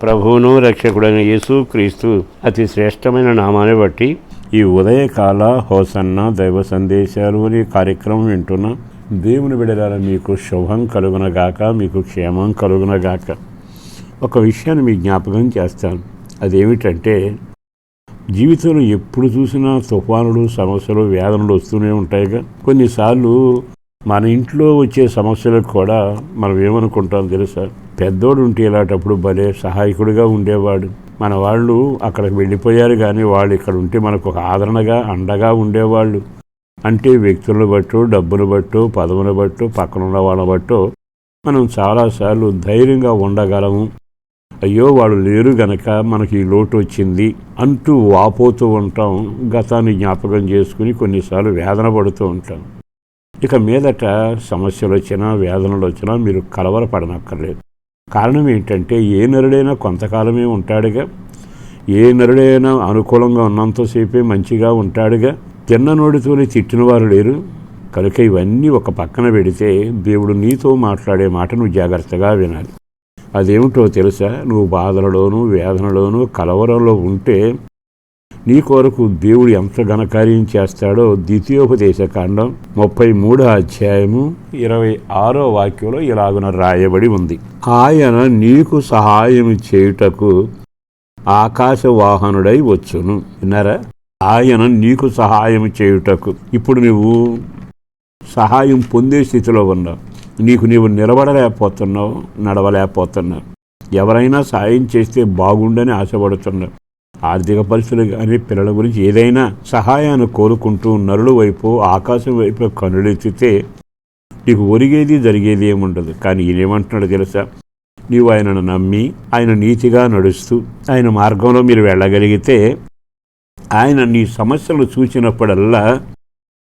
ప్రభువును రక్షకుడైన యేసు క్రీస్తు అతి శ్రేష్టమైన నామాన్ని బట్టి ఈ ఉదయకాల హోసన్న దైవ సందేశాలు అనే కార్యక్రమం వింటున్న దేవుని బిడలాల మీకు శుభం కలుగునగాక మీకు క్షేమం కలుగునగాక. ఒక విషయాన్ని మీ జ్ఞాపకం చేస్తాను. అదేమిటంటే జీవితంలో ఎప్పుడు చూసినా తుఫానులు సమస్యలు వేదనలు వస్తూనే ఉంటాయిగా. కొన్నిసార్లు మన ఇంట్లో వచ్చే సమస్యలకు కూడా మనం ఏమనుకుంటాం తెలుసా? పెద్దోడు ఉంటే ఇలాంటప్పుడు భలే సహాయకుడిగా ఉండేవాడు. మన వాళ్ళు అక్కడికి వెళ్ళిపోయారు కానీ వాళ్ళు ఇక్కడ ఉంటే మనకు ఒక ఆదరణగా అండగా ఉండేవాళ్ళు. అంటే వ్యక్తులను బట్టో డబ్బును బట్టో పదవును బట్టో పక్కన ఉన్న వాళ్ళ బట్టో మనం చాలాసార్లు ధైర్యంగా ఉండగలము. అయ్యో వాళ్ళు లేరు గనక మనకి ఈ లోటు వచ్చింది అంటూ వాపోతూ ఉంటాం. గతాన్ని జ్ఞాపకం చేసుకుని కొన్నిసార్లు వేదన పడుతూ ఉంటాం. ఇక మీదట సమస్యలు వచ్చినా వేదనలు వచ్చినా మీరు కలవరపడనక్కర్లేదు. కారణం ఏంటంటే ఏ నరుడైనా కొంతకాలమే ఉంటాడుగా. ఏ నరుడైనా అనుకూలంగా ఉన్నంతసేపే మంచిగా ఉంటాడుగా. తిన్న నోడితోనే తిట్టిన వారు లేరు. కనుక ఇవన్నీ ఒక పక్కన పెడితే దేవుడు నీతో మాట్లాడే మాట నువ్వు జాగ్రత్తగా వినాలి. అదేమిటో తెలుసా? నువ్వు బాధలలోనూ వేదనలోనూ కలవరంలో ఉంటే నీ కొరకు దేవుడు ఎంత ఘనకార్యం చేస్తాడో ద్వితీయోపదేశ కాండం ముప్పై మూడో అధ్యాయము ఇరవై ఆరో వాక్యంలో ఇలాగున రాయబడి ఉంది. ఆయన నీకు సహాయం చేయుటకు ఆకాశవాహనుడై వచ్చును. విన్నారా? ఆయన నీకు సహాయం చేయుటకు. ఇప్పుడు నువ్వు సహాయం పొందే స్థితిలో ఉన్నావు. నీకు నీవు నిలబడలేకపోతున్నావు నడవలేకపోతున్నావు. ఎవరైనా సాయం చేస్తే బాగుండని ఆశపడుతున్నావు. ఆర్థిక పరిస్థితులు కానీ పిల్లల గురించి ఏదైనా సహాయాన్ని కోరుకుంటూ నరుడు వైపు ఆకాశం వైపు కనులెత్తితే నీకు ఒరిగేది జరిగేది ఏముండదు. కానీ ఈయనేమంటున్నాడు తెలుసా? నీవు ఆయనను నమ్మి ఆయన నీతిగా నడుస్తూ ఆయన మార్గంలో మీరు వెళ్ళగలిగితే ఆయన నీ సమస్యలు చూసినప్పుడల్లా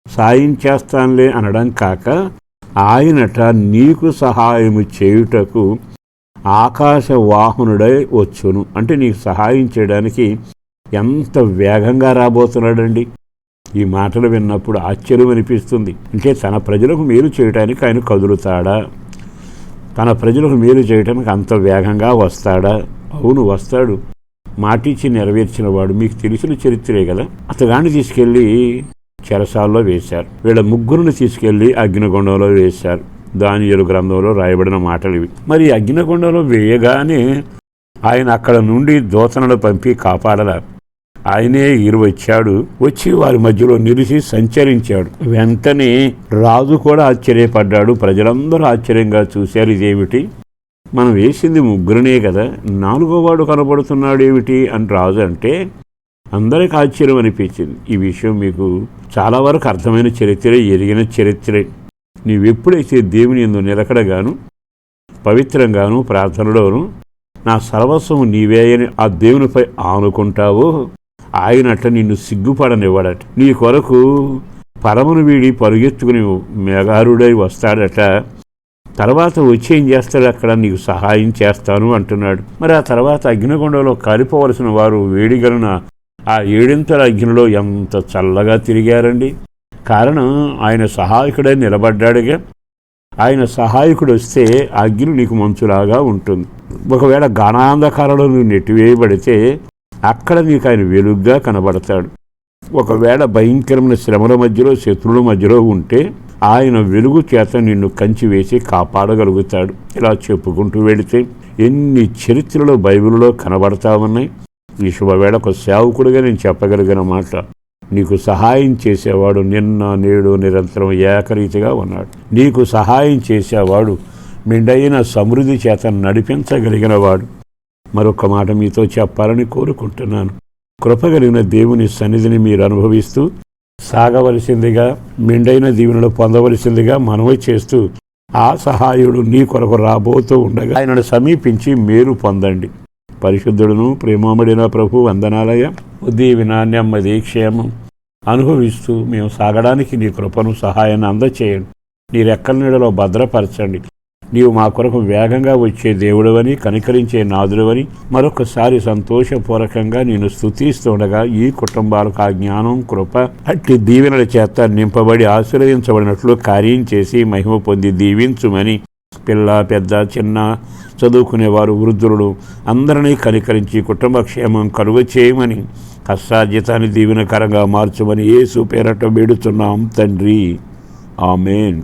సాయం చేస్తానులే అనడం కాక ఆయనట నీకు సహాయము చేయుటకు ఆకాశ వాహనుడై వచ్చును. అంటే నీకు సహాయం చేయడానికి ఎంత వేగంగా రాబోతున్నాడండి? ఈ మాటలు విన్నప్పుడు ఆశ్చర్యం అనిపిస్తుంది. అంటే తన ప్రజలకు మేలు చేయడానికి ఆయన కదులుతాడా? తన ప్రజలకు మేలు చేయడానికి అంత వేగంగా వస్తాడా? అవును వస్తాడు. మాటిచ్చి నెరవేర్చిన వాడు మీకు తెలిసిన చరిత్రే కదా. అతగాన్ని తీసుకెళ్ళి చెరసాల్లో వేశారు. వీళ్ళ ముగ్గురుని తీసుకెళ్ళి అగ్నిగుండంలో వేశారు. దానియలు గ్రంథంలో రాయబడిన మాటలు ఇవి. మరి అగ్నికొండలో వేయగానే ఆయన అక్కడ నుండి దోతనలు పంపి కాపాడల ఆయనే ఇరు వచ్చాడు వచ్చి వారి మధ్యలో నిలిచి సంచరించాడు. వెంటనే రాజు కూడా ఆశ్చర్యపడ్డాడు. ప్రజలందరూ ఆశ్చర్యంగా చూశారు ఇదేమిటి? మనం వేసింది ముగ్గురునే కదా నాలుగో వాడు కనబడుతున్నాడు ఏమిటి అని రాజు అంటే అందరికి ఆశ్చర్యం అనిపించింది. ఈ విషయం మీకు చాలా వరకు అర్థమైన చరిత్రే ఎరిగిన చరిత్రే. నీవెప్పుడైతే దేవుని ఎందు నిలకడగాను పవిత్రంగాను ప్రార్థనలోను నా సర్వస్వము నీవే అని ఆ దేవునిపై ఆనుకుంటావో ఆయనట్ల నిన్ను సిగ్గుపడనివ్వడట. నీ కొరకు పరమును వీడి పరుగెత్తుకుని మేఘారుడై వస్తాడట. తర్వాత వచ్చి ఏం చేస్తాడు? అక్కడ నీకు సహాయం చేస్తాను అంటున్నాడు. మరి ఆ తర్వాత అగ్నిగుండంలో కాలిపోవలసిన వారు వేడిగలన ఆ ఏడింతల అగ్నిలో ఎంత చల్లగా తిరిగారండి. కారణం ఆయన సహాయకుడే నిలబడ్డాడుగా. ఆయన సహాయకుడు వస్తే ఆ అగ్ని నీకు మంచులాగా ఉంటుంది. ఒకవేళ గానాంధకారంలో నువ్వు నెట్టివేయబడితే అక్కడ నీకు ఆయన వెలుగ్గా కనబడతాడు. ఒకవేళ భయంకరమైన శ్రమల మధ్యలో శత్రువుల మధ్యలో ఉంటే ఆయన వెలుగు చేత నిన్ను కంచి వేసి కాపాడగలుగుతాడు. ఇలా చెప్పుకుంటూ వెళితే ఎన్ని చరిత్రలు బైబిల్లో కనబడతా ఉన్నాయి. ఈ శుభవేళ ఒక సేవకుడిగా నేను చెప్పగలిగిన మాట నీకు సహాయం చేసేవాడు నిన్న నేడు నిరంతరం ఏకరీతిగా ఉన్నాడు. నీకు సహాయం చేసేవాడు మెండైన సమృద్ధి చేత నడిపించగలిగిన వాడు మరొక మాట మీతో చెప్పాలని కోరుకుంటున్నాను. కృపగలిగిన దేవుని సన్నిధిని మీరు అనుభవిస్తూ సాగవలసిందిగా మెండైన దీవెనలు పొందవలసిందిగా మనవి చేస్తూ ఆ సహాయుడు నీ కొరకు రాబోతూ ఉండగా ఆయనను సమీపించి మేలు పొందండి. పరిశుద్ధుడును ప్రేమోమడిన ప్రభు వందనాలయ ఉద్దీవిన నెమ్మది క్షేమం అనుభవిస్తూ మేము సాగడానికి నీ కృపను సహాయాన్ని అందచేయండి. నీ రెక్కల నీడలో భద్రపరచండి. నీవు మా కొరకు వేగంగా వచ్చే దేవుడవని కనికరించే నాదుడవని మరొకసారి సంతోషపూర్వకంగా నేను స్థుతిస్తుండగా ఈ కుటుంబాలకు ఆ జ్ఞానం కృప అట్టి దీవెనల చేత నింపబడి ఆశీర్వదించబడినట్లు కార్యం చేసి మహిమ పొంది దీవించుమని పిల్ల పెద్ద చిన్న చదువుకునేవారు వృద్ధులు అందరినీ కనికరించి కుటుంబ క్షేమం కలుగ చేయమని కష్టార్జితాన్ని దీవెనకరంగా మార్చమని ఏసు పేరట వేడుతున్నాం తండ్రి. ఆమెన్.